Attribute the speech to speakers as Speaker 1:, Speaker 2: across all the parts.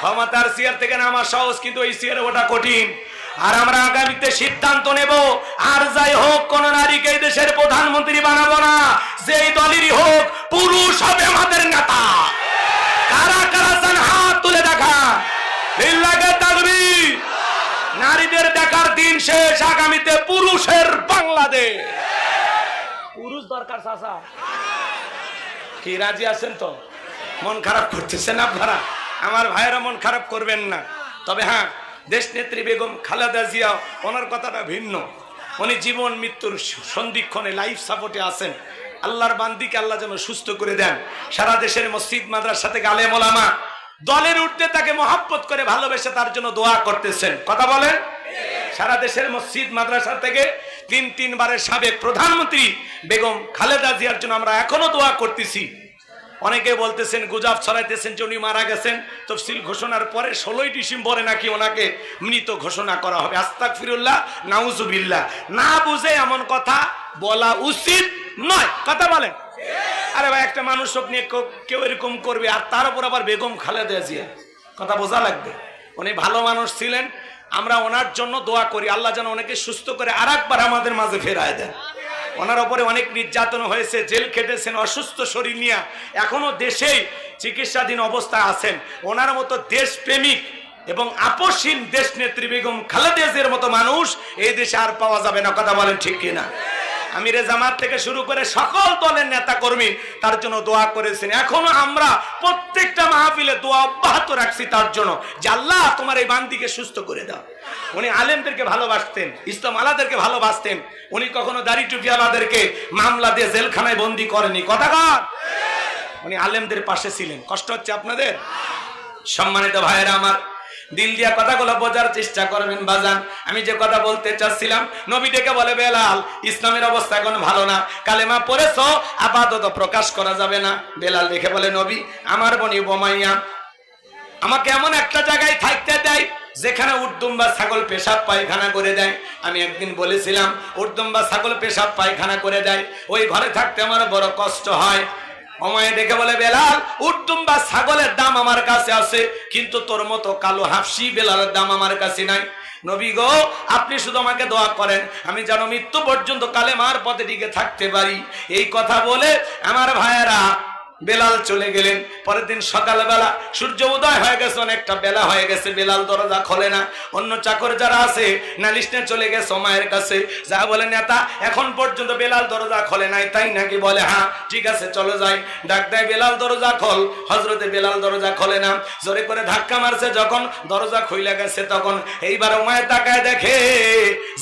Speaker 1: ক্ষমতার চেয়ার থেকে নামা সহজ কিন্তু এই চেয়ারে ওটা কঠিন। আর আমরা আগামীতে সিদ্ধান্ত নেব, আর যাই হোক, কোন নারীকে দেশের প্রধানমন্ত্রী বানাবো না, যেই দলেরই হোক, পুরুষ হবে আমাদের নেতা। কারা কারা চান হাত তুলে দেখা তাকবীর নারীদের দেখার দিন শেষ, আগামীতে পুরুষের বাংলাদেশ। পুরুষ দরকার, চাচা। কি রাজি আছেন তো? মন খারাপ করতেছেন আপনারা? আমার ভাইয়েরা মন খারাপ করবেন না। তবে হ্যাঁ দেশ নেত্রী বেগম খালেদা জিয়া, ওনার কথাটা ভিন্ন। উনি জীবন, মৃত্যুর সন্ধিক্ষণে লাইফ সাপোর্টে আছেন। আল্লাহর বান্দিকে আল্লাহ যেন সুস্থ করে দেন। সারা দেশের মসজিদ, মাদ্রাসা সাথে আলেম ওলামা দলের উঠতে তাকে মহাব্বত করে ভালোবেসে তার জন্য দোয়া করতেছেন। কথা বলেন? সারা দেশের মসজিদ, মাদ্রাসা থেকে তিন তিনবারের সাবেক প্রধানমন্ত্রী বেগম খালেদা জিয়ার জন্য আমরা এখনও দোয়া করতেছি। অনেকে বলতেছেন, গুজাব ছড়াইতেছেন যে উনি মারা গেছেন। তফসিল ঘোষণার পরে ষোলোই ডিসেম্বরে নাকি ওনাকে মৃত ঘোষণা করা হবে। আস্তাক ফিরুল্লাহ নাউজুবিল্লাহ। না বুঝে এমন কথা বলা উচিত নয়। কথা বলেন। আরে ভাই, একটা মানুষ নিয়ে কেউ- এরকম করবে, আর তার উপর আবার বেগম খালেদা জিয়া। কথা বোঝা লাগবে। উনি ভালো মানুষ ছিলেন। আমরা ওনার জন্য দোয়া করি। আল্লাহ যেন ওনাকে সুস্থ করে আর আমাদের মাঝে ফেরায় দেন। ওনার ওপরে অনেক নির্যাতন হয়েছে, জেল খেটেছেন, অসুস্থ শরীর নিয়ে। এখনও দেশেই চিকিৎসাধীন অবস্থায় আছেন। ওনার মতো দেশপ্রেমিক এবং আপসীন দেশ নেত্রী বেগম খালেদাজের মতো মানুষ এই দেশে আর পাওয়া যাবে না, কথা বলেন ঠিক কিনা? আমিরে জামাত থেকে শুরু করে সকল দলের নেতা কর্মী তার জন্য দোয়া করেছেন। এখনও আমরা প্রত্যেকটা মাহফিলে দোয়া অব্যাহত রাখছি তার জন্য। যে আল্লাহ তোমার এই বান্দিকে সুস্থ করে দাও। উনি আলেমদেরকে ভালোবাসতেন, ইসলাম আলাদেরকে ভালোবাসতেন। উনি কখনো দাড়ি টুপি আলাদেরকে মামলা দিয়ে জেলখানায় বন্দি করেনি। কথা কর উনি আলেমদের পাশে ছিলেন। কষ্ট হচ্ছে আপনাদের? সম্মানিত ভাইয়েরা আমার দিল দিয়া কথাগুলো বোঝার চেষ্টা করবেন বাজান। আমি যে কথা বলতে চাচ্ছিলাম, নবী ডেকে বলে, বেলাল, ইসলামের অবস্থা এখন ভালো না। কালেমা পড়েছ, আপাতত প্রকাশ করা যাবে না। বেলাল দেখে বলে, নবী, আমার বনি বোমাইয়া আমাকে এমন একটা জায়গায় থাকতে দেয়, যেখানে উর্দুম বা ছাগল পেশাব পায়খানা করে দেয়। আমি একদিন বলেছিলাম, উর্দুম বা ছাগল পেশাব পায়খানা করে দেয়। ওই ঘরে থাকতে আমার বড় কষ্ট হয়। অমায় ডেকে বলে, বেলাল উর্দুম বা ছাগলের দাম আমার কাছে আছে, কিন্তু তোর মতো কালো হাফসি বেলালের দাম আমার কাছে নাই। নবী গো, আপনি শুধু আমাকে দোয়া করেন, আমি যেন মৃত্যু পর্যন্ত কালেমার পথে টিকে থাকতে পারি। এই কথা বলে আমার ভাইয়েরা বেলাল চলে গেলেন। পরের দিন সকালবেলা সূর্য উদয় হয়ে গেছে, অনেকটা বেলা হয়ে গেছে, বেলাল দরজা খোলে না। অন্য চাকর যারা আছে নালিশ নিয়ে চলে গেছে মায়ের কাছে। যা বলে, নেতা, এখন পর্যন্ত বেলাল দরজা খোলে নাই, তাই নাকি? বলে হ্যাঁ ঠিক আছে, চলো যাই। ডাক দেয়, বেলাল দরজা খোল। হজরতে বেলাল দরজা খোলে না। জোরে করে ধাক্কা মারছে, যখন দরজা খুইলে গেছে, তখন এইবার মায়ের তাকায় দেখে,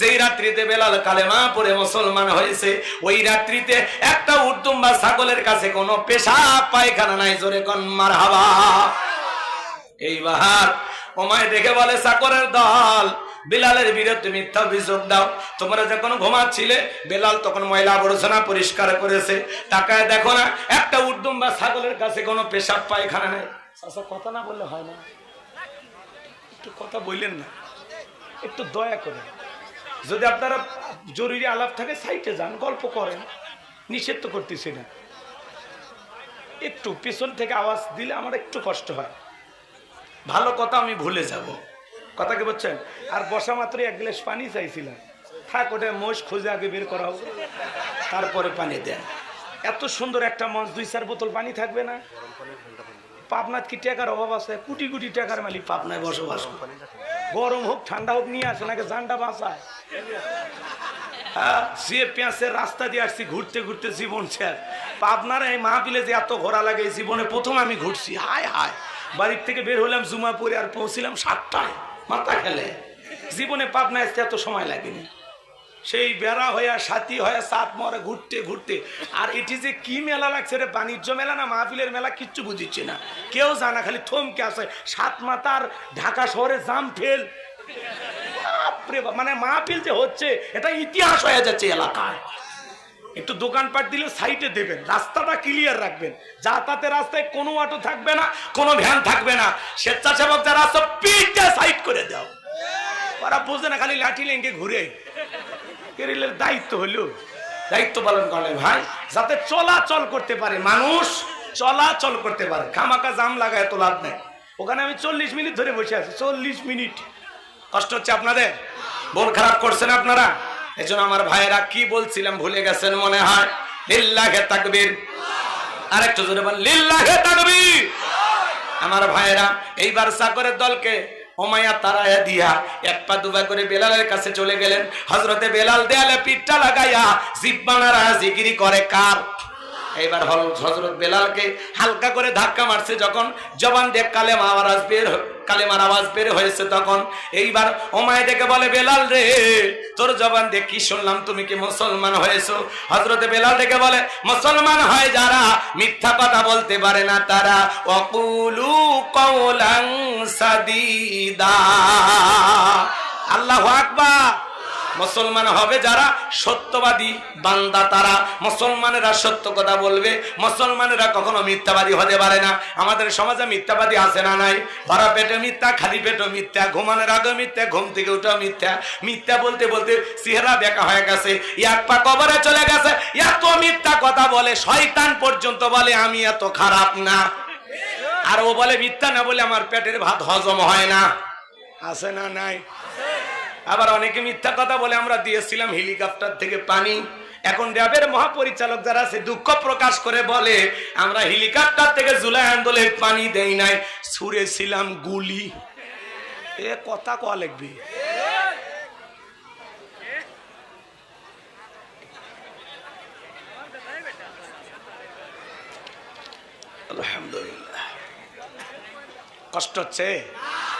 Speaker 1: যেই রাত্রিতে বেলাল কালেমা পড়ে মুসলমান হয়েছে, ওই রাত্রিতে একটা উর্দুম বা ছাগলের কাছে কোনো পেশাব পায়খানা নাই, জোরে কন মার হাবা এইবার ওমায় দেখে বলে দল বিরুদ্ধে মিথ্যা অভিযোগ দাও। তোমরা যখন ঘুমাচ্ছিলে, বেলাল তখন ময়লা আবর্জনা পরিষ্কার করেছে। তাকায় দেখো না, একটা উর্দুম বা ছাগলের কাছে কোনো পেশাব পায়খানা নেই। আচ্ছা কথা না বললে হয় না। একটু কথা বললেন না। একটু দয়া করে। যদি আপনারা জরুরি আলাপ থাকে, সাইটে যান, গল্প করেন। নিষেধ তো করতেছি না। একটু পেছন থেকে আওয়াজ দিলে আমার একটু কষ্ট হয়। ভালো কথা আমি ভুলে যাব। কথা কি বলছেন আর বসা মাত্রই এক গ্লাস পানি চাইছিলাম। থাক, ওটা মোষ খুঁজে আগে বের করা হোক। তারপরে পানি দেন। এত সুন্দর একটা মঞ্চ, দুই চার বোতল পানি থাকবে না? পাবনাথ কি টাকার অভাব আছে? কোটি কোটি টাকার মালিক পাবনায় বসবাস। গরম হোক, ঠান্ডা হোক, নিয়ে আসে নাকি জানটা বাঁচায়। হ্যাঁ, সে পেঁয়াজের রাস্তা দিয়ে আসছি ঘুরতে ঘুরতে জীবন শেষ। পাবনার এই মাহফিলে যে এত ঘোরা লাগে জীবনে প্রথম আমি ঘুরছি। হায় হায়। বাড়ির থেকে বের হলাম জুমাপুরে আর পৌঁছিলাম সাতটায়। মাথা খেলে। জীবনে পাবনা আসতে এত সময় লাগেনি। সেই বেড়া হয়ে সাথী হয়ে সাত মরে ঘুরতে ঘুরতে। আর এটি যে কি মেলা লাগছে রে বাণিজ্য মেলা না মাহফিলের মেলা কিচ্ছু বুঝিচ্ছে না। কেউ জানা খালি থমকে আসে সাত মাতার ঢাকা শহরে জাম ফেল। বাপরে বাপ, মানে মাহফিল যে হচ্ছে এটা ইতিহাস হয়ে যাচ্ছে এলাকায়। একটু দোকানপাট দিলে সাইডে দেবেন রাস্তাটা ক্লিয়ার রাখবেন। যাতায়াতে রাস্তায় কোনো অটো থাকবে না কোনো ভ্যান থাকবে না। স্বেচ্ছাসেবক যারা আছে পিঠটা সাইড করে দাও। ওরা বোঝে না খালি লাঠি লেঙ্গে ঘুরে। কেরিলের দায়িত্ব হলো। দায়িত্ব পালন করলে ভাই যাতে চলাচল করতে পারে মানুষ চলাচল করতে পারে। খামাকা জাম লাগায় তো লাভ নেই। ওখানে আমি চল্লিশ মিনিট ধরে বসে আছি চল্লিশ মিনিট। কষ্ট হচ্ছে আপনাদের? মন খারাপ করছেন আপনারা? এজন্য আমার ভাইয়েরা কি বলছিলাম ভুলে গেছেন মনে হয়? লিল্লাহে তাকবীর। আরেকটু জোরে বল লিল্লাহে তাকবীর। আমার ভাইয়েরা, এইবার সাগরের দলকে ওমায়া তারায়া দিয়া এক পা দুবা করে বেলালের কাছে চলে গেলেন। হজরতে বেলাল দেয়ালে পিঠটা লাগাইয়া জিব্বানারা জিগিরি করে কার? এইবার হজরত বেলালকে হালকা করে ধাক্কা মারছে যখন জবান দেখ কালেমা আওয়াজ বের কালেমার আওয়াজ বের হয়েছে তখন। এইবার ওমায় ডেকে বলে, বেলাল রে, তোর জবান দেখ কি শুনলাম? তুমি কি মুসলমান হয়েছো? হজরতে বেলাল ডেকে বলে, মুসলমান হয় যারা মিথ্যা কথা বলতে পারে না তারা। অকুলু কৌলাং সাদিদা। আল্লাহ আকবার। মুসলমান হবে যারা সত্যবাদী বান্দা তারা। মুসলমানেরা সত্য কথা বলবে, মুসলমানেরা কখনো মিথ্যাবাদী হতে পারে না। আমাদের সমাজে মিথ্যাবাদী আছে না নাই? ভরা পেটে মিথ্যা, খালি পেটে মিথ্যা, ঘুমানোর আগে মিথ্যা, ঘুম থেকে উঠে মিথ্যা। মিথ্যা বলতে বলতে চেহারা দেখা হয়ে গেছে, এক পা কবরে চলে গেছে। এত মিথ্যা কথা বলে, শয়তান পর্যন্ত বলে, আমি এত খারাপ না। আর ও বলে, মিথ্যা না বলে আমার পেটের ভাত হজম হয় না। আছে না নাই? আবার অনেকে মিথ্যা কথা বলে, আমরা দিয়েছিলাম হেলিকপ্টার থেকে পানি। এখন র্যাবের মহাপরিচালক যারা আছে, দুঃখ প্রকাশ করে বলে, আমরা হেলিকপ্টার থেকে জুলাই আন্দোলনে পানি দেই নাই, ছুঁড়েছিলাম গুলি। এ কথা ক লিখবি আলহামদুলিল্লাহ। কষ্ট হচ্ছে?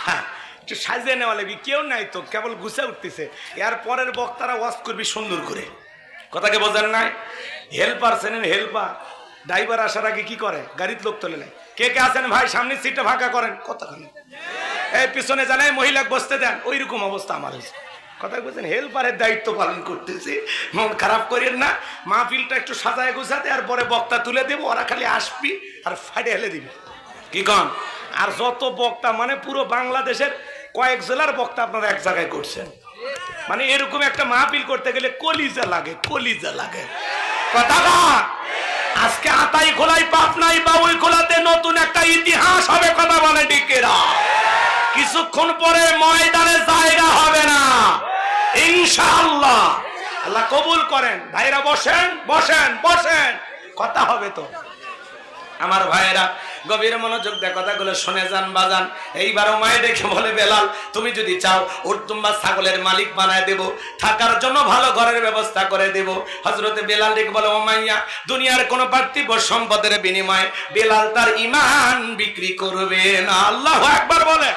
Speaker 1: হ্যাঁ। একটু সাজিয়ে নেওয়া লাগবে। কেউ নাই তো, কেবল গুছে উঠতেছে। এর পরের বক্তারা ওয়াজ করবি সুন্দর করে। কথাকে বোঝেন নাই? হেল্পার চেনেন হেল্পার ড্রাইভার আসার আগে কি করে? গাড়ির লোক তোলে নেয়। কে কে আছেন ভাই? সামনের সিটটা ফাঁকা করেন। কতখানি এই পিছনে জানাই মহিলা বসতে দেন। ওই রকম অবস্থা আমার হয়েছে। কথা বলছেন হেল্পারের দায়িত্ব পালন করতেছি। মন খারাপ করেন না। মাহফিলটা একটু সাজায় গুছাতে আর পরে বক্তা তুলে দেবো। ওরা খালি আসবি আর ফাইডে হেলে দিবি। কি কন? আর যত বক্তা মানে পুরো বাংলাদেশের কয়েক জেলার বক্তা আপনারা এক জায়গায় করছেন। মানে এরকম একটা মাহফিল করতে গেলে কলিজা লাগে কলিজা লাগে। কথা আজকে আতাই খোলাই পাপ নাই বাবুই খোলাতে নতুন একটা ইতিহাস হবে, কথা বলে ডিকেরা কিছুক্ষণ পরে ময়দানে জায়গা হবে না। ইনশাআল্লাহ। আল্লাহ কবুল করেন। ভাইরা বসেন বসেন বসেন। কথা হবে তো। আমার ভাইয়েরা গভীর মনোযোগ দিয়ে কথাগুলো শুনে যান, বাজান। এইবারও মায়ে দেখে বলে, বেলাল, তুমি যদি চাও উর্তুম্বা ছাগলের মালিক বানায় দেব, থাকার জন্য ভালো ঘরের ব্যবস্থা করে দেব। হজরতে বেলাল ডেকে বলে ওমাইয়া দুনিয়ার কোনো পার্থিব সম্পদের বিনিময়ে বেলাল তার ইমান বিক্রি করবে না। আল্লাহ একবার বলে।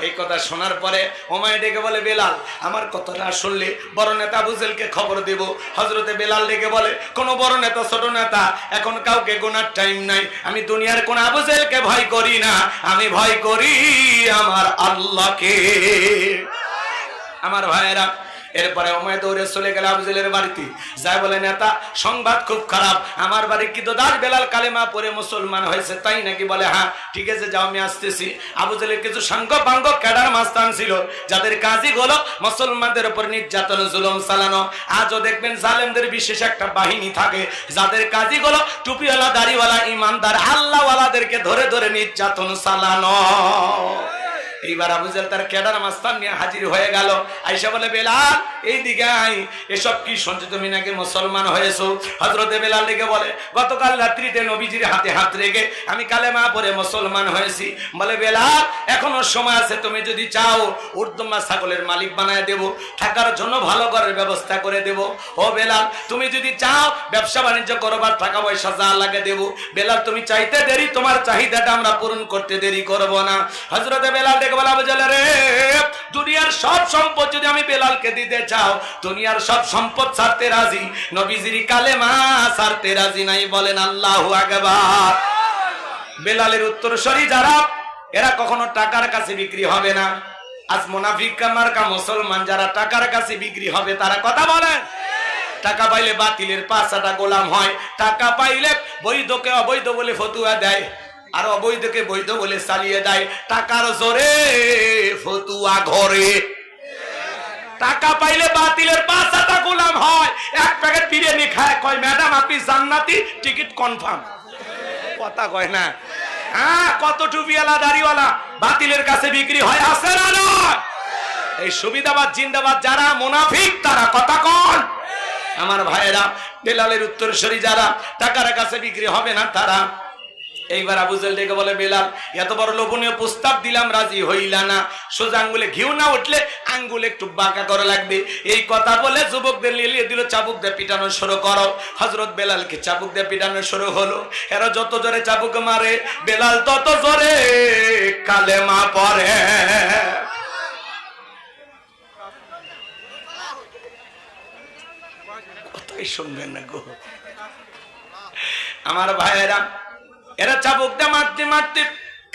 Speaker 1: এই কথা শোনার পরে ওমায় ডেকে বলে, বেলাল, আমার কথাটা শুনলে বড় নেতা বুজেলকে খবর দেব। হজরতে বেলাল ডেকে বলে, কোনো বড় নেতা, ছোট নেতা, এখন কাউকে গোনার টাইম নাই। আমি দুনিয়ার কোন আবুজেলকে ভয় করি না। আমি ভয় করি আমার আল্লাহকে। আমার ভাইয়েরা এরপরে ওমায় দৌড়ে চলে গেল আবুজেলের বাড়িতে। যাই বলে, নেতা, সংবাদ খুব খারাপ। আমার বাড়ি কি তো দাস বেলাল কালেমা পরে মুসলমান হয়েছে, তাই নাকি? বলে হ্যাঁ ঠিক আছে, যাও, আমি আসতেছি। আবুজেলের কিছু সাঙ্গ পাঙ্গ ক্যাডার মাস্তান ছিল, যাদের কাজই হলো মুসলমানদের উপর নির্যাতন, জুলুম চালানো। আজও দেখবেন জালেমদের বিশেষ একটা বাহিনী থাকে, যাদের কাজই হলো টুপিওয়ালা, দাড়িওয়ালা, ইমানদার, আল্লাহওয়ালাদেরকে ধরে ধরে নির্যাতন চালানো। এইবার আবুজাল তার কেদার মাস্তান নিয়ে হাজির হয়ে গেল। আইসা বলে, বেলাল এই দিকে আই এসব কি শুনছো তুমি নাকি মুসলমান হয়েছো? হজরতে বেলাল লিখে বলে, গতকাল রাত্রিতে নবীজির হাতে হাত রেখে আমি কালেমা পরে মুসলমান হয়েছি। বলে, বেলাল, এখনও সময় আছে, তুমি যদি চাও উর্দমা ছাগলের মালিক বানায় দেব, থাকার জন্য ভালো ঘরের ব্যবস্থা করে দেব। ও বেলাল, তুমি যদি চাও, ব্যবসা বাণিজ্য করবার টাকা পয়সা যা লাগে দেব। বেলাল, তুমি চাইতে দেরি, তোমার চাহিদাটা আমরা পূরণ করতে দেরি করব না। হজরতে বেলাল দুনিয়ার সব সম্পদ যদি আমি বেলালকে দিতে চাও, দুনিয়ার সব সম্পদ ছাড়তে রাজি? ছাড়তে রাজি নাই বলেন আল্লাহ বেলালের যারা, এরা কখনো টাকার কাছে বিক্রি হবে না। আজ মোনাফিক মুসলমান যারা টাকার কাছে বিক্রি হবে, তারা কথা বলেন। টাকা পাইলে বাতিলের গোলাম হয়, টাকা পাইলে বৈধকে অবৈধ বলে ফতুয়া দেয়। আর অবৈধকে বৈধ বলে চালিয়ে দেয় টাকার জোরে ফতুয়া ঘরে। টাকা পাইলে বাতিলের পাঁচটা গোলাম হয়। এক প্যাকেট বিরিয়ানি খায়, কয়, ম্যাডাম, আপনি জান্নাতি টিকিট কনফার্ম। কথা কয় না। হ্যাঁ কত টুপিওয়ালা, দাড়িওয়ালা বাতিলের কাছে বিক্রি হয়, আছে না নয় এই সুবিধাবাদ, জিন্দাবাদ, যারা মুনাফিক, তারা কথা কন। আমার ভাইয়েরা বেলালের উত্তরসূরি যারা টাকার কাছে বিক্রি হবে না, তারা এইবার আবু জেল ডেকে বলে, বেলাল, এত বড় লোভনীয় প্রস্তাব দিলাম, রাজি হইলা না। সোজা আঙ্গুলে ঘিউ না উঠলে আঙ্গুলে একটু বাঁকা করা লাগবে। এই কথা বলে যুবকদের লিলিয়ে দিল, চাবুক দিয়ে পিটানো শুরু করো। হজরত বেলালকে চাবুক দিয়ে পিটানো শুরু হলো। এরা যত জোরে চাবুক মারে, বেলাল তত জোরে কালেমা পরে কথাই শুনবেন না গো। আমার ভাইয়েরা এরা চাবুক দিয়ে মারতে মারতে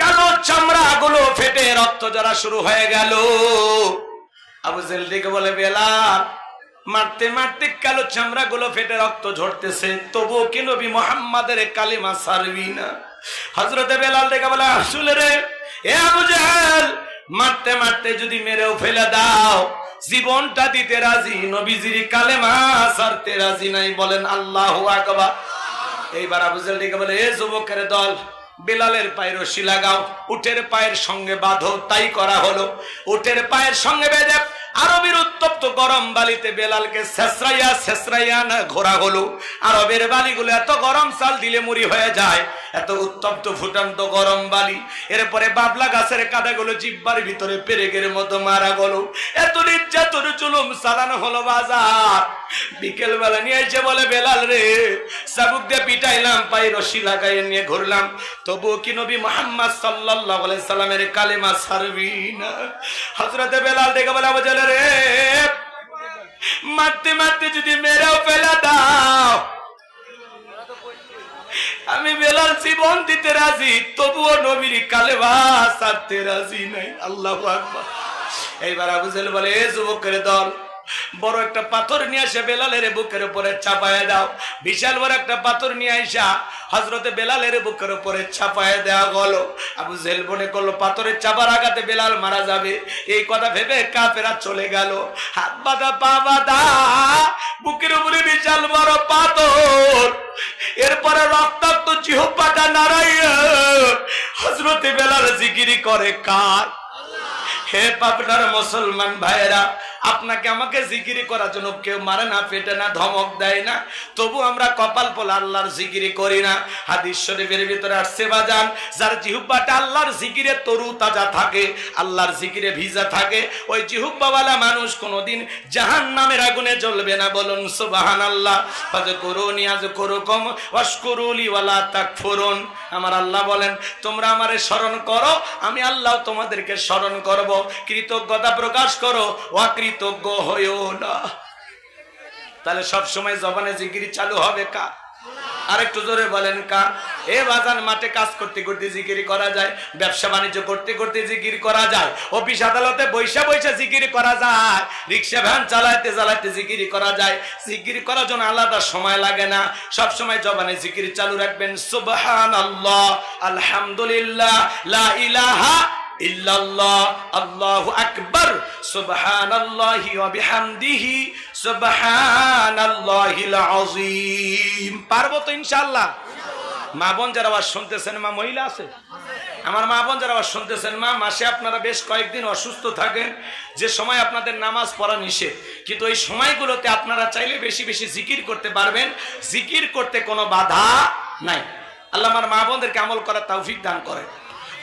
Speaker 1: কালো চামড়া গুলো ফেটে রক্ত জরা শুরু হয়ে গেল। আবু জেল দিকে বলে, বেলা, মারতে মারতে কালো চামড়া গুলো ফেটে রক্ত ঝরতেছে। তবুও কি নবী মোহাম্মদের কালিমা সারবি না? হজরতে বেলাল দেখে বলে, আসলে রে, এ আবু জাহেল, মারতে মারতে যদি মেরেও ফেলে দাও, জীবনটা দিতে রাজি, নবীজির কালেমা সারতে রাজি নাই। বলেন, আল্লাহ আকবার। এইবার আবুজাল ডেকে বলে, এ যুবকের দল, বেলালের পায়ের রশি লাগাও, উটের পায়ের সঙ্গে বাঁধো, তাই করা হলো। উটের পায়ের সঙ্গে বেঁধে আরবের উত্তপ্ত গরম বালিতে বেলালকে শেষরাইয়া শেষরাইয়া না ঘোরা হলো। আরবের বালিগুলো এত গরম চাল দিলে মুড়ি হয়ে যায়, এত উত্তপ্ত ফুটান্ত গরম বালি। এরপরে বাবলা গাছের কাদাগুলো জিব্বার ভিতরে পেরেকের মতো মারা গেল। এত নির্যাতন চুলুম চালানো হলো বাজার। বিকেল বেলা নিয়ে এসে বলে, বেলাল রে, সাবুক দিয়ে পিটাইলাম পাই রশি লাগাই নিয়ে ঘুরলাম। তবুও কি নবী মোহাম্মদ আলাইহি সাল্লামের কালেমা সারবি না? হযরতে বেলাল দেখে বলে রে। মারতে মারতে যদি মেরেও ফেলে দাও। আমি বেলাল জীবন দিতে রাজি, তবুও নবীর কালে সারতে রাজি নাই। আল্লাহ এইবার আবু বলে যুবকের দল বড় একটা পাথর নিয়ে আসে বেলালের বুকের উপরে চাপায় দাও। বিশাল বড় একটা পাথর নিয়ে আইসা হজরতে বেলালের বুকের উপরে চাপায় দেওয়া গেল। আবু জেল মনে করল, পাথরের চাপার আঘাতে বেলাল মারা যাবে। এই কথা ভেবে কাফেরা চলে গেল। হাত বাঁধা, পা বাঁধা, বুকের উপরে বিশাল বড় পাথর। এরপরে রক্তাক্ত চিহ্বাটা নাড়াইয়া হজরতে বেলাল জিগিরি করে, কার? হে পাপনার মুসলমান ভাইয়েরা আপনাকে আমাকে জিকিরি করার জন্য কেউ মারে না পেটে না, ধমক দেয় না। তবু আমরা কপাল পোলা, আল্লাহর জিকিরি করি না। হাদিস শরীফের ভিতরে আসছে, বাজান, যার জিহুব্বাটা আল্লাহর জিকিরে তরু তাজা থাকে, আল্লাহর জিকিরে ভিজা থাকে, ওই জিহুব্বাওয়ালা মানুষ কোনোদিন জাহান নামের আগুনে জ্বলবে না। বলুন সুবাহান আল্লাহ করুন ইয়াজ করুকম ওয়াশকুরুলি ওয়ালা তাকফুরুন। আমার আল্লাহ বলেন, তোমরা আমারে স্মরণ করো, আমি আল্লাহ তোমাদেরকে স্মরণ করব। কৃতজ্ঞতা প্রকাশ করো অকৃতজ্ঞ হইও না। তাহলে সব সময় জবানে জিকিরি চালু হবে কা আরেকটু জোরে বলেন কা এ বাজান মাঠে কাজ করতে করতে জিকিরি করা যায়, ব্যবসা বাণিজ্য করতে করতে জিকির করা যায়, অফিস আদালতে বৈশা বৈশা জিকিরি করা যায়, রিক্সা ভ্যান চালাইতে চালাইতে জিকিরি করা যায়। জিকিরি করার জন্য আলাদা সময় লাগে না। সব সময় জবানে জিকির চালু রাখবেন সুবহান আল্লাহ আলহামদুলিল্লাহ, লা ইলাহা ইল্লাল্লাহ যারা আবার শুনতেছেন, মা মহিলা আমার মা বোন যারা আবার শুনতেছেন, মা, মাসে আপনারা বেশ কয়েকদিন অসুস্থ থাকেন, যে সময় আপনাদের নামাজ পড়া নিষেধ। কিন্তু এই সময়গুলোতে আপনারা চাইলে বেশি বেশি জিকির করতে পারবেন। জিকির করতে কোনো বাধা নাই। আল্লাহ আমার মা বোনদেরকে আমল করার তৌফিক দান করে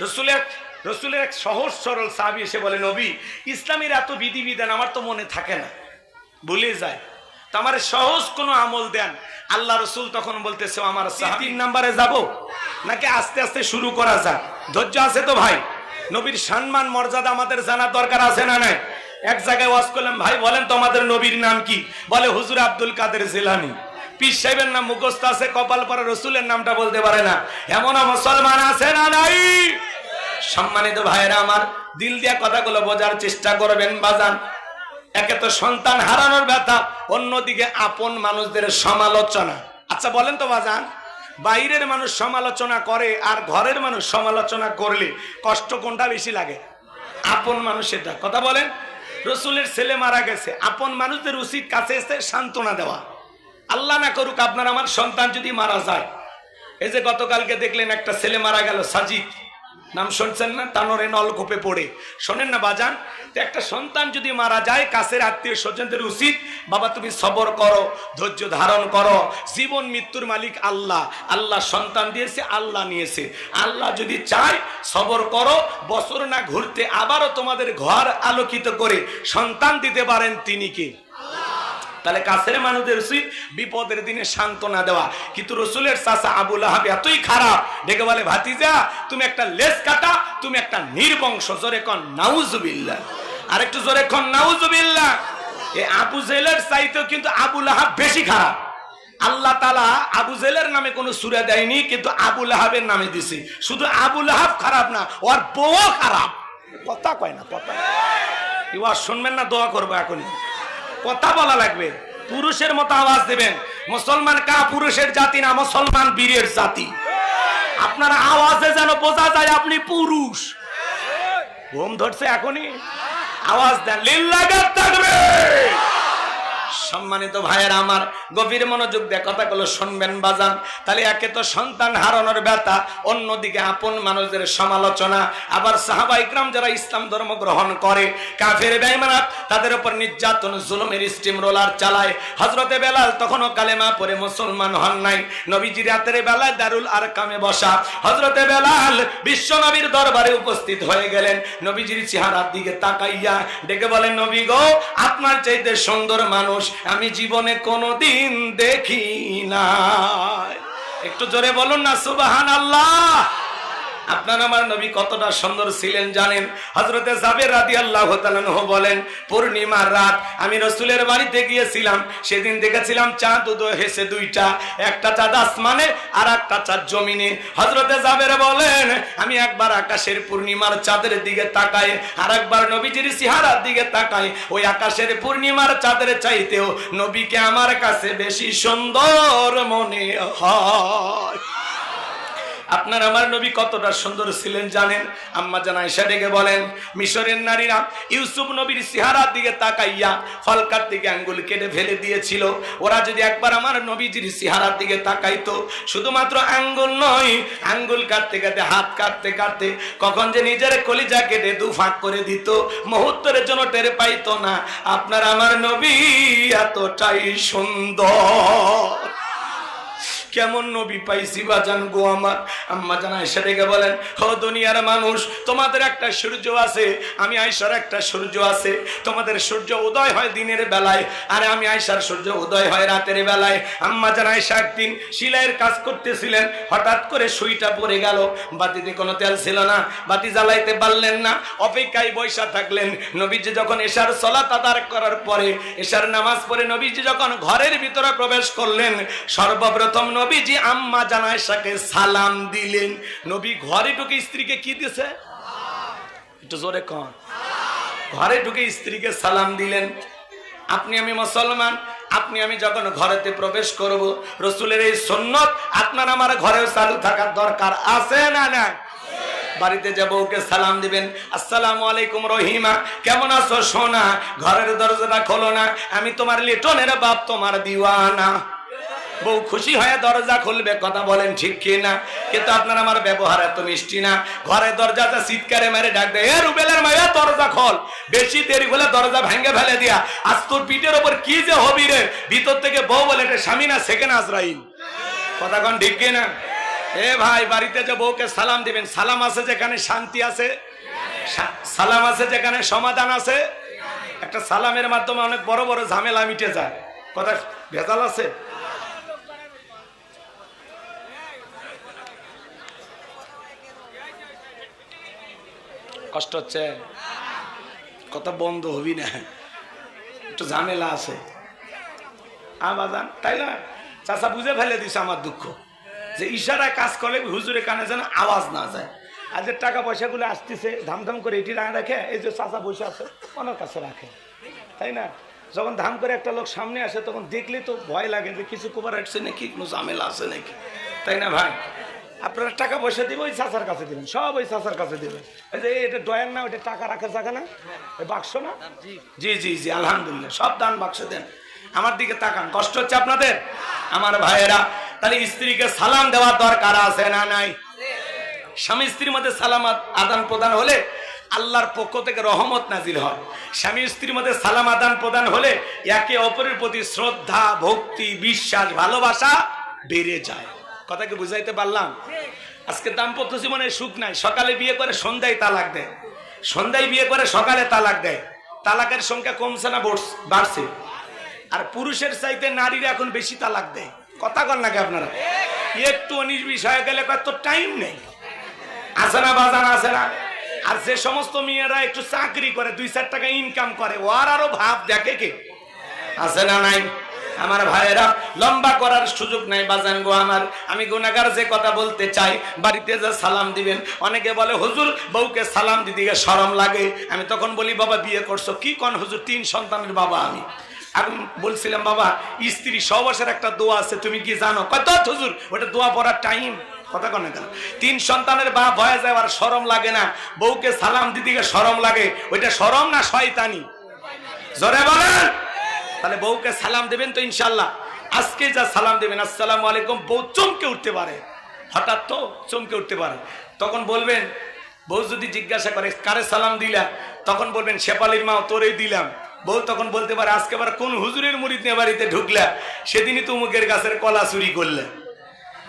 Speaker 1: রসুলের রসুলের এক সহজ সরল সাহাবি এসে বলে নবী ইসলামের এত বিধিবিধান আমার তো মনে থাকে না। ভুলে যায়। তো আমার সহজ কোনো আমল দেন। আল্লাহ রসুল তখন বলতেছে আমার তিন নাম্বারে যাব? নাকি আস্তে আস্তে শুরু করা যাক? ধৈর্য আছে তো ভাই? নবীর সম্মান মর্যাদা আমাদের জানার দরকার আছে না নাই? এক জায়গায় ওয়াজ করলাম ভাই বলেন তো আমাদের নবীর নাম কি? বলে হুজুর আব্দুল কাদের জেলানি। পীর সাহেবের নাম মুখস্থ আছে কপাল পরে রসুলের নামটা বলতে পারে না। এমন মুসলমান আছে না নাই? সম্মানিত ভাইয়েরা আমার দিল দিয়া কথাগুলো বোঝার চেষ্টা করবেন, বাজান। একে তো সন্তান হারানোর ব্যথা, অন্যদিকে আপন মানুষদের সমালোচনা। আচ্ছা বলেন তো, বাজান, বাইরের মানুষ সমালোচনা করে আর ঘরের মানুষ সমালোচনা করলে কষ্ট কোনটা বেশি লাগে? আপন মানুষেরটা। কথা বলেন, রসুলের ছেলে মারা গেছে, আপন মানুষদের উচিত কাছে এসে সান্ত্বনা দেওয়া। আল্লাহ না করুক আপনার আমার সন্তান যদি মারা যায়। এই যে গতকালকে দেখলেন একটা ছেলে মারা গেল, সাজিদ। নাম শুনছেন না? তানোরে নলকূপে পড়ে। শোনেন না বাজান, তো একটা সন্তান যদি মারা যায়, কাছের আত্মীয় স্বজনদের উচিত, বাবা তুমি সবর করো, ধৈর্য ধারণ করো। জীবন মৃত্যুর মালিক আল্লাহ। আল্লাহ সন্তান দিয়েছে, আল্লাহ নিয়েছে। আল্লাহ যদি চায়, সবর করো। বছর না ঘুরতে আবারও তোমাদের ঘর আলোকিত করে সন্তান দিতে পারেন তিনি কে? তাহলে কাছের মানুষদের উচিত বিপদের দিনে সান্ত্বনা দেওয়া। কিন্তু রসুলের চাষা আবুল আহাব এতই খারাপ, ডেকে বলে, ভাতিজা, তুমি একটা লেস কাটা, তুমি একটা নির্বংশ, জোরে কন নাউজুবিল্লা আর একটু জোরে কন নাউজুবিল্লা এই আবু জেলের চাইতেও কিন্তু আবুল আহাব বেশি খারাপ। আল্লাহ তালা আবু জেলের নামে কোনো সুরে দেয়নি, কিন্তু আবুল আহাবের নামে দিছে। শুধু আবুল আহাব খারাপ না, ওর বউ খারাপ। কথা কয় না, কথা এবার শুনবেন না, দোয়া করব এখনই। কথা বলা লাগবে। পুরুষের মতো আওয়াজ দেবেন। মুসলমান কা পুরুষের জাতি না, মুসলমান বীরের জাতি। আপনার আওয়াজে যেন বোঝা যায় আপনি পুরুষ। ঘুম ধরছে এখনই। আওয়াজ দেন। লিল্লাগাত থাকবে সম্মানিত ভাইয়ের, আমার গভীর মনোযোগ দিয়ে কথাগুলো শুনবেন বাজান। তাহলে একে তো সন্তান হারানোর ব্যথা, অন্যদিকে আপন মানুষদের সমালোচনা। আবার সাহাবা ইকরাম যারা ইসলাম ধর্ম গ্রহণ করে, কাফের বেঈমানাত তাদের উপর নির্যাতন, জুলুমের স্টিম রোলার চালায়। হজরতে বেলাল তখনও কালেমা পরে মুসলমান হন নাই। নবীজি রাতের বেলায় দারুল আর কামে বসা। হজরতে বেলাল বিশ্ব নবীর দরবারে উপস্থিত হয়ে গেলেন। নবীজির চেহারার দিকে তাকাইয়া ডেকে বলেন, নবী গো, আপনার চাইতে সুন্দর মানুষ আমি জীবনে কোনোদিন দেখি না একটু জোরে বলুন না সুবাহান আল্লাহ আপনার আমার নবী কতটা সুন্দর ছিলেন জানেন? হজরতে জাবের রাদি আল্লাহ বলেন, পূর্ণিমার রাত আমি রসুলের বাড়িতে গিয়েছিলাম। সেদিন দেখেছিলাম চাঁদ উদয় হেসে দুইটা, একটা চাঁদ আসমানে আর একটা চাঁদ জমিনে। হজরতে জাবের বলেন, আমি একবার আকাশের পূর্ণিমার চাঁদের দিকে তাকাই আর একবার নবীজির সিহারার দিকে তাকাই। ওই আকাশের পূর্ণিমার চাঁদের চাইতেও নবীকে আমার কাছে বেশি সুন্দর মনে হয়। আপনার আমার নবী কতটা সুন্দর ছিলেন জানেন? আম্মা জানা এসে ডেকে বলেন, মিশরের নারীরা ইউসুফ নবীর চেহারার দিকে তাকাইয়া ফলকার দিকে আঙ্গুল কেটে ফেলে দিয়েছিল। ওরা যদি একবার আমার নবীজির চেহারার দিকে তাকাইতো, শুধুমাত্র আঙ্গুল নয়, আঙ্গুল কাটতে কাটতে, হাত কাটতে কাটতে কখন যে নিজের কলিজা কেটে দু ফাঁক করে দিত, মুহূর্তের জন্য টের পাইতো না। আপনার আমার নবী এতটাই সুন্দর। কেমন নবী পাইছি বাজান গো আমার? আম্মা জান আয়সা ডেকে বলেন, হো দুনিয়ার মানুষ, তোমাদের একটা সূর্য আছে, আমি আয়সার একটা সূর্য আছে। তোমাদের সূর্য উদয় হয় দিনের বেলায়, আরে আমি আয়সার সূর্য উদয় হয় রাতের বেলায়। আম্মা জান আয়সা একদিন সিলাইয়ের কাজ করতেছিলেন, হঠাৎ করে সুইটা পড়ে গেল। বাতিতে কোনো তেল ছিল না, বাতি জ্বালাইতে পারলেন না, অপেক্ষায় বৈশা থাকলেন। নবীজি যখন এশার সলাত আদার করার পরে, এশার নামাজ পড়ে নবীজি যখন ঘরের ভিতরে প্রবেশ করলেন, সর্বপ্রথম নবীজি আম্মা জানায়সাকে সালাম দিলেন। নবী ঘরে ঢুকে স্ত্রীকে কি দিছে একটু জোরে কন। ঘরে ঢুকে স্ত্রীকে সালাম দিলেন। আপনি আমি মুসলমান, আপনি আমি যখন ঘরেতে প্রবেশ করব, রসুলের এই সন্ন্যত আপনার আমার ঘরেও চালু থাকার দরকার আছে না না বাড়িতে যাব ওকে সালাম দিবেন, আসসালামু আলাইকুম রহিমা, কেমন আছো সোনা? ঘরের দরজাটা খোলো না, আমি তোমার লিটনের বাপ, তোমার দিওয়ানা। বউ খুশি হয়ে দরজা খুলবে, কথা বলেন ঠিক কি না কিন্তু আপনার আমার ব্যবহার এত মিষ্টি না। ঘরের দরজাটা চিৎকারে মেরে ডাক দেয়, এ রুবেলের মায়া, দরজা খোল। বেশি দেরি হলে দরজা ভেঙে ফেলে দিয়া, আজ তোর পিঠের ওপর কি যে হবি রে? ভিতর থেকে বউ বলে, এটা স্বামী না সেকেন্ড আজরাইল। কথা কন ঠিক কি না এ ভাই, বাড়িতে যে বউকে সালাম দিবেন, সালাম আছে যেখানে শান্তি আছে? সালাম আছে যেখানে সমাধান আছে? একটা সালামের মাধ্যমে অনেক বড় বড় ঝামেলা মিটে যায়। কথা ভেজাল আছে? কষ্ট হচ্ছে। কথা বন্ধ হবি না। একটু ঝামেলা আছে। আবাজান তাই না? চাচা বুঝে ফেলে দিছে আমার দুঃখ। যে ইশারায় কাজ করলে হুজুরে কানে যেন আওয়াজ না যায়। আর যে টাকা পয়সাগুলো আসতেছে, ধামধাম করে এটি না রাখে, এই যে চাচা বসে আছে, ওনার কাছে রাখে। তাই না? যখন ধাম করে একটা লোক সামনে আসে, তখন দেখলে তো ভয় লাগে যে কিছু কোবার আসছে নাকি, কোনো ঝামেলা আছে নাকি? তাই না ভাই? আপনারা টাকা পয়সা দিবে ওই চাচার কাছে দিবেন, সব ওই চাচার কাছে দিবেন। এই যে এটা ডয়ার না, ওইটা টাকা রাখার জায়গা না? বাক্স না? জি জি জি, আলহামদুলিল্লাহ, সব দান বাক্স দেন। আমার দিকে তাকান, কষ্ট হচ্ছে আপনাদের? আমার ভাইয়েরা, তাহলে স্ত্রীকে সালাম দেওয়ার দরকার আছে না নাই? স্বামী স্ত্রীর মধ্যে সালাম আদান প্রদান হলে আল্লাহর পক্ষ থেকে রহমত নাজিল হয়। স্বামী স্ত্রীর মধ্যে সালাম আদান প্রদান হলে একে অপরের প্রতি শ্রদ্ধা, ভক্তি, বিশ্বাস, ভালোবাসা বেড়ে যায়। কথা কি বুঝাইতে পারলাম? আজকে দাম্পত্য জীবনে সুখ নাই, সকালে বিয়ে করে সন্ধ্যায় তালাক দেয়। সন্ধ্যায় বিয়ে করে সকালে তালাক দেয়। তালাকের সংখ্যা কমছে না বাড়ছে। আর পুরুষের চাইতে নারীরা এখন বেশি তালাক দেয়। কথা কর নাকি আপনারা? একটু উনিশ বিশ হয়ে গেলে কত টাইম নেই। আছে না, বাজার আছে না? আর যে সমস্ত মেয়েরা একটু চাকরি করে, দুই চার টাকা ইনকাম করে, ওর আরও ভাব দেখে কে? আছে না, নাই? আমার ভাইয়েরা, লম্বা করার সুযোগ নাই বাজান গো আমার। আমি গুনাগার যে কথা বলতে চাই, বাড়িতে যে সালাম দিবেন, অনেকে বলে, হুজুর, বউকে সালাম গিয়ে সরম লাগে। আমি তখন বলি, বাবা, বিয়ে করছ? কি কন, হুজুর, তিন সন্তানের বাবা আমি। আমি বলছিলাম, বাবা, স্ত্রী সহবাসের একটা দোয়া আছে, তুমি কি জানো? কত হুজুর, ওটা দোয়া পড়ার টাইম। কথা কন কেন? তিন সন্তানের বাপ হয়ে যায়, আর সরম লাগে না। বউকে সালাম গিয়ে সরম লাগে। ওইটা সরম না শয়তানি? জোরে বলেন! তাহলে বউকে সালাম দেবেন তো ইনশাল্লাহ আজকে যা সালাম দেবেন, আসসালাম আলাইকুম, বউ চমকে উঠতে পারে। হঠাৎ তো চমকে উঠতে পারে। তখন বলবেন, বউ যদি জিজ্ঞাসা করে, কারে সালাম দিলা? তখন বলবেন শেপালির মা তোরেই দিলাম। বউ তখন বলতে পারে, আজকে আবার কোন হুজুরের মুড়ি নিয়ে বাড়িতে ঢুকলা? সেদিনই তো মুখের গাছের কলা চুরি করলে।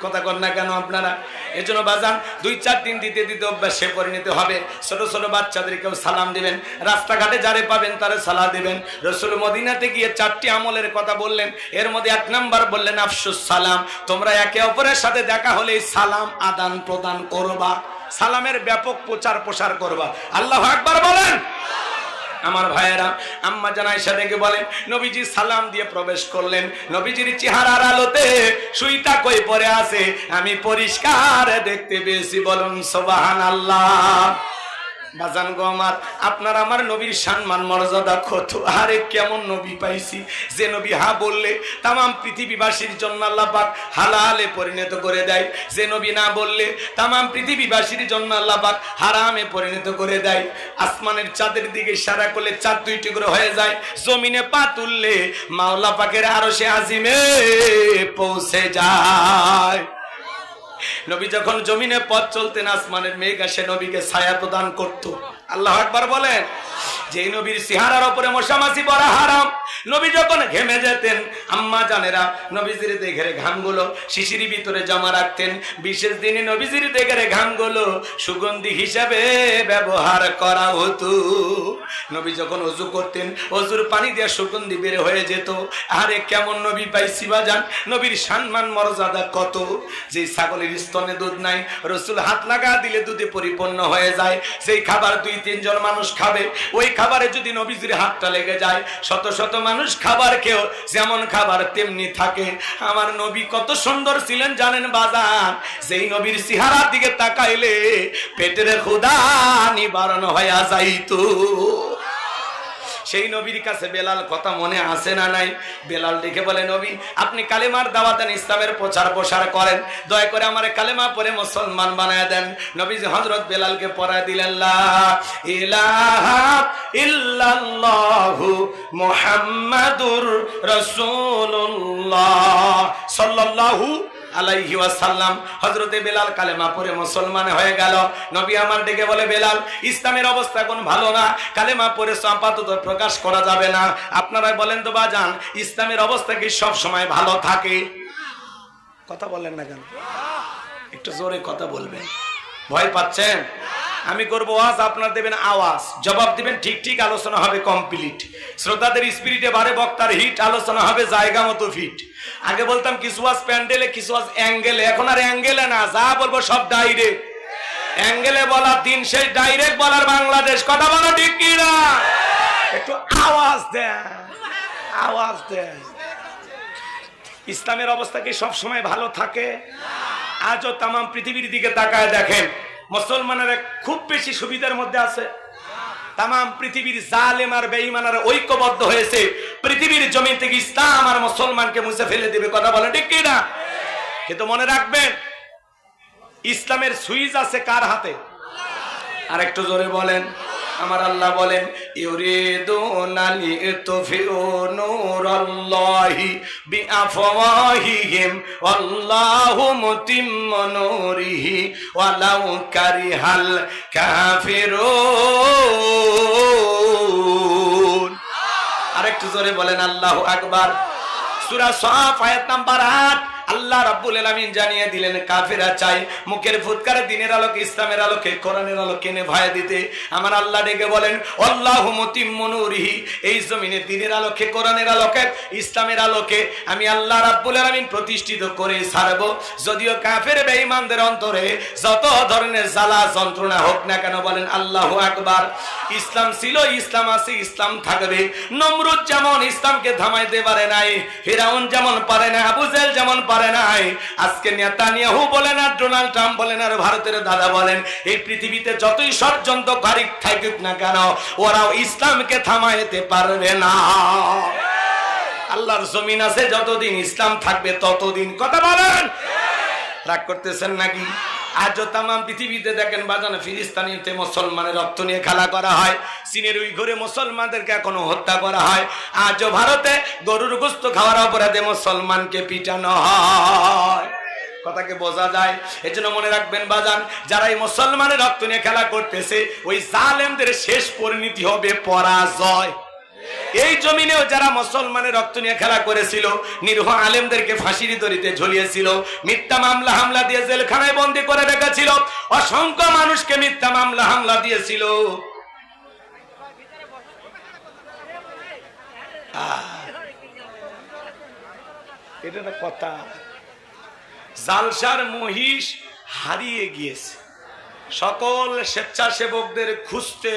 Speaker 1: কথা কর না কেন আপনারা? এজন্য বাজান, দুই চার দিন দিতে দিতে অভ্যাসে পরিণত হবে। ছোট ছোট বাচ্চাদেরকেও সালাম দিবেন, রাস্তাঘাটে যারে পাবেন তারে সালা দিবেন। রসুল মদিনাতে গিয়ে চারটি আমলের কথা বললেন, এর মধ্যে এক নাম্বার বললেন, আফসুস সালাম। তোমরা একে অপরের সাথে দেখা হলে সালাম আদান প্রদান করবা। সালামের ব্যাপক প্রচার প্রসার করবা। আল্লাহ একবার বলেন। আমার ভাইয়েরা, আম্মা জানাই সাথে বলেন, নবীজি সালাম দিয়ে প্রবেশ করলেন। নবীজির চেহারার আলোতে সুইটা কই পরে আছে? আমি পরিষ্কার দেখতে পেয়েছি বলুন সোবাহান আল্লাহ বাজান গো আমার, আপনার আমার নবীর সম্মান, মর্যাদা কত? আরে কেমন নবী পাইছি? যে নবী হা বললে তাম পৃথিবীবাসীর জন্য আল্লাহ পাক হালালে পরিণত করে দেয়। যে নবী না বললে তাম পৃথিবীবাসীর জন্য আল্লাহ পাক হারামে পরিণত করে দেয়। আসমানের চাঁদের দিকে সারা করলে চাঁদ দুই টুকরো হয়ে যায়। জমিনে পা তুললে মাওলা পাকের আরও সে আজিমে পৌঁছে যায়। নবী যখন জমিনে পথ চলতেন, আসমানের মেঘ আসে, নবীকে ছায়া প্রদান করত। আল্লাহ একবার বলেন। যে নবীর সিহারার উপরে মশামাছি পড়া হারাম। নবী যখন ঘেমে যেতেন, আম্মা জানেরা নবীজির দেখে ঘামগুলো শিশির ভিতরে জমা রাখতেন। বিশেষ দিনে নবীজির দেখে ঘামগুলো সুগন্ধি হিসাবে ব্যবহার করা হতো। নবী যখন অজু করতেন, অজুর পানি দিয়ে সুগন্ধি বের হয়ে যেত। আরে কেমন নবী পাইছি বাজান? নবীর সম্মান, মর্যাদা কত? যে ছাগলের স্তনে দুধ নাই, রসুল হাত লাগা দিলে দুধে পরিপূর্ণ হয়ে যায়। সেই খাবার দুই তিনজন মানুষ খাবে, ওই খাবারে যদি নবীজির হাতটা লেগে যায়, শত শত মানুষ খাবার খেয়েও যেমন খাবার তেমনি থাকে। আমার নবী কত সুন্দর ছিলেন জানেন বাজান সেই নবীর সিহারার দিকে তাকাইলে পেটের ক্ষুদা নিবারণ হয়ে যাইতো। সেই নবীর কাছে বেলাল কথা মনে আসে না নাই? বেলাল দেখে বলে, নবী, আপনি কালেমার দাওয়াতেন, ইসলামের প্রচার প্রসার করেন। দয়া করে আমার কালেমা পরে মুসলমান বানায় দেন। নবীজি হজরত বেলালকে পড়ায় দিলেন ইল্লাল্লাহু মুহাম্মাদুর রাসূলুল্লাহ সাল্লাল্লাহু আলাইহি ওয়াসাল্লাম, হযরতে বেলাল কালেমা পড়ে মুসলমান হয়ে গেল। নবী আমার ডেকে বলে, বেলাল, ইসলামের অবস্থা এখন ভালো না। কালেমা পড়ে আপাতত প্রকাশ করা যাবে না। আপনারা বলেন তো, বাজান, ইসলামের অবস্থা কি সব সময় ভালো থাকে? কথা বলেন না কেন? একটু জোরে কথা বলবেন। ভয় পাচ্ছেন? আমি করব ওয়াজ, আপনার দেবেন আওয়াজ। জবাব দিবেন, ঠিক ঠিক, আলোচনা হবে কমপ্লিট শ্রোতাদের স্পিরিটে বারে বক্তার হিট আলোচনা হবে জায়গা মতো ফিট আগে বলতাম, কিছু ওয়াজ প্যান্ডেলে, কিছু ওয়াজ অ্যাঙ্গেলে এখন আর অ্যাঙ্গেলে না, যা বলব সব ডাইরেক্ট অ্যাঙ্গেলে বলার দিন, সেই ডাইরেক্ট বলার বাংলাদেশ। কথা বলো ঠিক কি না? একটু আওয়াজ দেন আওয়াজ দেন। ইসলামের অবস্থা কি সব সময় ভালো থাকে? আজও তাম পৃথিবীর দিকে তাকায় দেখেন। মুসলমানেরা খুব বেশি সুবিধার মধ্যে আছে। তাম পৃথিবীর জালেম আর বেঈমানারা ঐক্যবদ্ধ হয়েছে। পৃথিবীর জমি থেকে ইসলাম আর মুসলমানকে মুছে ফেলে দেবে, কথা বলে, ঠিক না? কিন্তু মনে রাখবেন, ইসলামের সুইচ আছে কার হাতে? আর একটু জোরে বলেন। আমার আল্লাহ বলেন, ইউরিদুনা লিতুফিউ নূরাল্লাহি বিআফওয়াহিহিম আল্লাহু মুতিম্মু নূরিহি, ওয়ালাউ কারিহাল কাফিরুন। আরেকটু জোরে বলেন, আল্লাহু আকবার। সূরা সাফ আয়াত নাম্বার 8 আল্লাহ রাব্বুল আলামিন জানিয়ে দিলেন, কাফেরা চাই মুখের ফুৎকারে, দিনের আলোকে, ইসলামের আলোকে, কোরআনের আলোকে নে ভয় দিতে। আমার আল্লাহ ডেকে বলেন, আল্লাহু মুতিম্মু নূরিহি। এই জমিনে দিনের আলোকে, কোরআনের আলোকে, ইসলামের আলোকে আমি আল্লাহ রাব্বুল আলামিন প্রতিষ্ঠিত করে ছাড়বো। যদিও কাফের বেঈমানদের অন্তরে যত ধরনের জ্বালা, যন্ত্রণা হোক না কেন বলেন, আল্লাহু আকবার। ইসলাম ছিল, ইসলাম আছে, ইসলাম থাকবে। নমরুদ যেমন ইসলামকে থামাইতে পারে নাই, ফিরাউন যেমন পারে না আবু জেল যেমন পারে নাই। আজকে নেতানিয়াহু বলেন আর ডোনাল্ড ট্রাম্প বলেন আর ভারতের দাদা বলেন, এই পৃথিবীতে যতই ষড়যন্ত্রকারী থাকুক না কেন, ওরাও ইসলামকে থামাইতে পারবে না। আল্লাহর জমিন আছে, যতদিন ইসলাম থাকবে ততদিন। কথা বলেন? রাগ করতেছেন নাকি? আজও তামাম পৃথিবীতে দেখেন বাজানো ফিলিস্তানিতে মুসলমানের রক্ত নিয়ে খেলা করা হয়, চীনের উই ঘরে মুসলমানদেরকে এখনও হত্যা করা হয়। আজও ভারতে গরুর গোস্ত খাওয়ার অপরাধে মুসলমানকে পিটানো হয়। কথাকে বোঝা যায়। এই জন্য মনে রাখবেন বাজান যারা এই মুসলমানের রক্ত নিয়ে খেলা করতেছে, ওই জালেমদের শেষ পরিণতি হবে পরাজয়। এই জমিনেও যারা মুসলমানের রক্ত নিয়ে খেলা করেছিল, নিরহ আলেমদেরকে ফাঁসির দড়িতে ঝুলিয়েছিল, মিথ্যা মামলা হামলা দিয়ে জেলখানায় বন্দি করে রেখেছিল, অসংখ্য মানুষকে মিথ্যা মামলা হামলা দিয়েছিল। এটা কথা। জালসার মহিষ হারিয়ে গিয়েছে। সকল স্বেচ্ছাসেবকদের খুঁজতে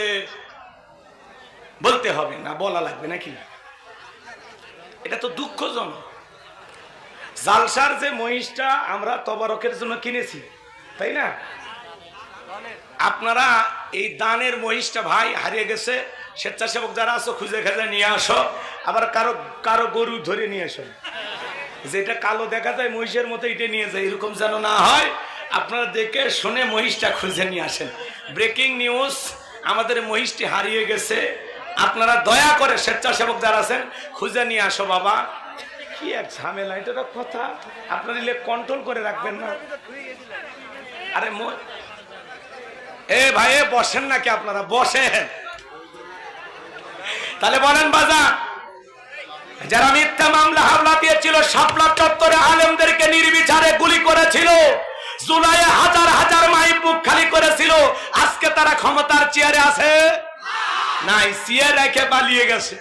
Speaker 1: বলতে হবে, না বলা লাগবে নাকি? এটা তো দুঃখজনক। জালসার যে মহিষটা আমরা তবারকের জন্য কিনেছি, তাই না? আপনারা এই দানের মহিষটা ভাই হারিয়ে গেছে, স্বেচ্ছাসেবক যারা আছো, খুঁজে খেজে নিয়ে আসো, আবার কারও কারও গরু ধরে নিয়ে আসো। যেটা কালো দেখা যায়, মহিষের মতো এটা নিয়ে যায়, এরকম যেন না হয়, আপনারা দেখে শুনে মহিষটা খুঁজে নিয়ে আসেন। ব্রেকিং নিউজ, আমাদের মহিষটি হারিয়ে গেছে আপনারা দয়া করে স্বেচ্ছাসেবক যারা আছেন, খুঁজে নিয়ে আসো বাবা। কি এক ঝামেলা, এটা তো কথা। আপনারা দিলে কন্ট্রোল করে রাখবেন না। আরে এ ভাই বসেন নাকি আপনারা? বসেন। তাহলে বলেন বাজার যারা মিথ্যা মামলা, হামলা দিয়েছিল, শাপলা চত্বরে আলেমদেরকে নির্বিচারে গুলি করেছিল, জুলাইয়ে হাজার হাজার মাইল বুক খালি করেছিল, আজকে তারা ক্ষমতার চেয়ারে আছে। নাই, সিয়ে রেখে পালিয়ে গেছে।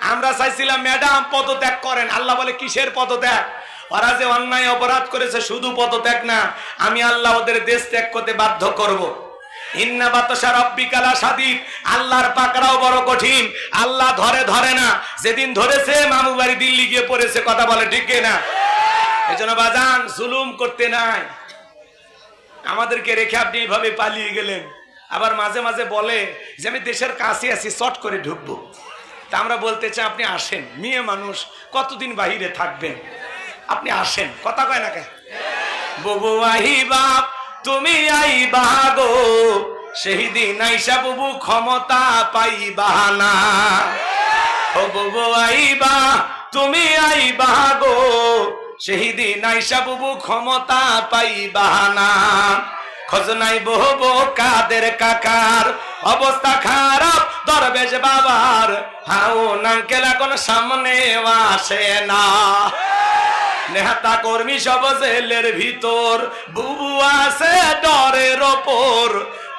Speaker 1: আমরা চাইছিলাম, ম্যাডাম, পদত্যাগ করেন। আল্লাহ বলে, কিসের পদত্যাগ? ওরা যে অন্যায় অপরাধ করেছে, শুধু পদত্যাগ না, আমি আল্লাহ ওদের দেশ ত্যাগ করতে বাধ্য করব। রব্বিকালা আল্লাহর বড় কঠিন। আল্লাহ ধরে ধরে না। ধরেছে, মামু বাড়ি দিল্লি গিয়ে পড়েছে, কথা বলে না? এই জন্য করতে নাই। আমাদেরকে রেখে আপনি এইভাবে পালিয়ে গেলেন। আবার মাঝে মাঝে বলে যে আমি দেশের কাছে আছি, চট করে ঢুকবো। তা আমরা বলতে চাই, আপনি আসেন। মেয়ে মানুষ কতদিন বাহিরে থাকবেন? আপনি আসেন। কথা কয় না কে? বুবু আহিবা তুমি আইবা গো সেই দিন আইসা বুবু ক্ষমতা পাইবা না। ও বুবু আইবা তুমি আইবা গো সেই দিন আইসা বুবু ক্ষমতা পাইবা না। খোঁজ নাই বহু কাদের কাকার। অবস্থা খারাপ, দরবেশ বাবার। হাও নাঙ্কেল এখন সামনে আসে না। নেহাতা কর্মী সব জেলের ভিতর, বুবু আছে ডরের ওপর।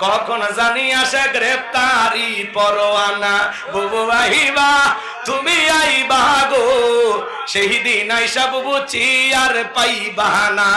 Speaker 1: কখন জানি আসে গ্রেপ্তারি পরোয়ানা। বুবু আহিবা, তুমি আইবা গো। সেই দিন আইসা বুবু চিয়ার পাইবা না।